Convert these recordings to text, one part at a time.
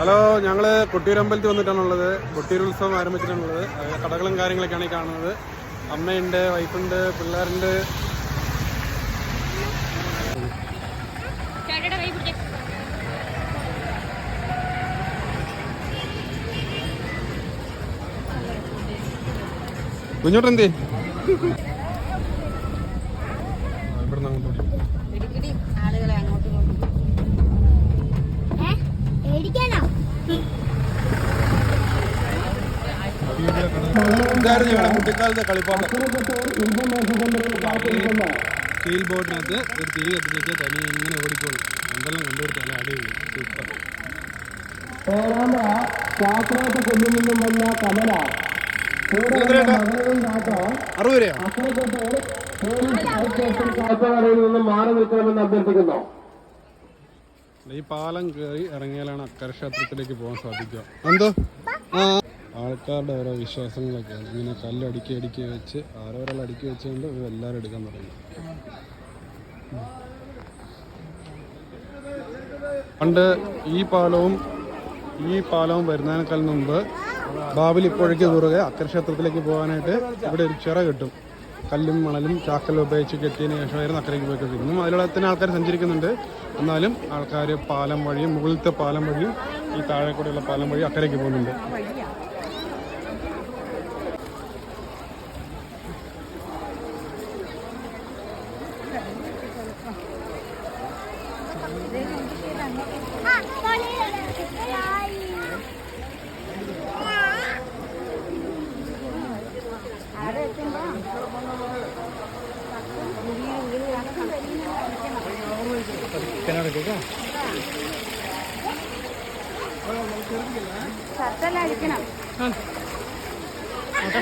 Hello ഞങ്ങൾ കൊട്ടിയൂരമ്പലത്തിൽ വന്നിട്ടാണുള്ളത്. കൊട്ടിയൂർ ഉത്സവം ആരംഭിച്ചിട്ടാണുള്ളത് കടകളും കാര്യങ്ങളൊക്കെയാണ് ഈ കാണുന്നത്. അമ്മയുണ്ട് വൈഫുണ്ട് പിള്ളേരുണ്ട്. ഇവിടെ കുഞ്ഞോട്ടെന്തേ അങ്ങോട്ടും ഇതായിരുന്നു ഇവിടെ കുട്ടിക്കാലത്തെ കളിപ്പാട്ടം. സ്റ്റീൽ ബോട്ടിനകത്ത് ഒരു തിരി കത്തിച്ച് തനി ഇങ്ങനെ ഓടിക്കോളും. എന്തെല്ലാം കണ്ടുപിടിച്ചാലും അടിപൊളി. സൂപ്പർ. അറുപത് രൂപയോ? മാറി നിൽക്കണമെന്ന് അഭ്യർത്ഥിക്കുന്നു. ഈ പാലം കയറി ഇറങ്ങിയാലാണ് അക്കര ക്ഷേത്രത്തിലേക്ക് പോകാൻ സാധിക്കുക. എന്തോ? ആ. ആൾക്കാരുടെ ഓരോ വിശ്വാസങ്ങളൊക്കെയാണ് ഇങ്ങനെ കല്ലടുക്കി അടുക്കി വെച്ച് ആരോരാൾ അടുക്കി വെച്ചുകൊണ്ട് എല്ലാവരും എടുക്കാൻ തുടങ്ങി. പണ്ട് ഈ പാലവും ഈ പാലവും വരുന്നതിനേക്കാൾ മുമ്പ് ബാബിൽ ഇപ്പോഴേക്ക് കുറുകെ അക്കരക്ഷേത്രത്തിലേക്ക് പോകാനായിട്ട് ഇവിടെ ഒരു ചിറ കിട്ടും. കല്ലും മണലും ചാക്കലും ഉപയോഗിച്ച് കെട്ടിയതിന് ശേഷമായിരുന്നു അക്കരയ്ക്ക് പോയി ഇന്നും തന്നെ ആൾക്കാർ സഞ്ചരിക്കുന്നുണ്ട്. എന്നാലും ആൾക്കാർ പാലം വഴിയും മുകളിലത്തെ പാലം വഴിയും ഈ താഴെ കൂടെയുള്ള പാലം വഴി അക്കരയ്ക്ക് പോകുന്നുണ്ട്. ഷർട്ടെല്ലാം അടിക്കണം കാണാട്ടാ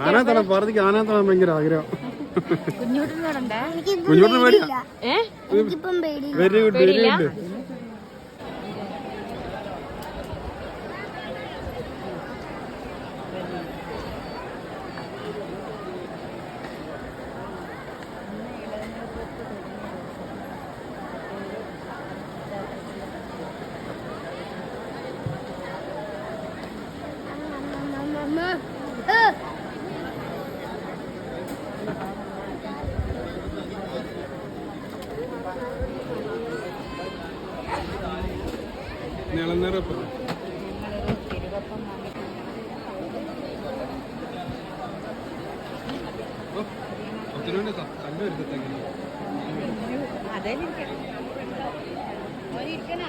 ആനാത്തണം പാർത്തിക്ക് ആനാത്തണം ഭയങ്കര ആഗ്രഹം. കുഞ്ഞോട്ടും നടണ്ടേ കുഞ്ഞോട്ടിന് പേടിയാ? വെരി ഗുഡ് വെരി ഗുഡ് നീളന്നേരം പത്ത് രൂപ കല്ല് വരുത്തത്തേക്ക്. അതേലിരിക്കണം ഒരിക്കണ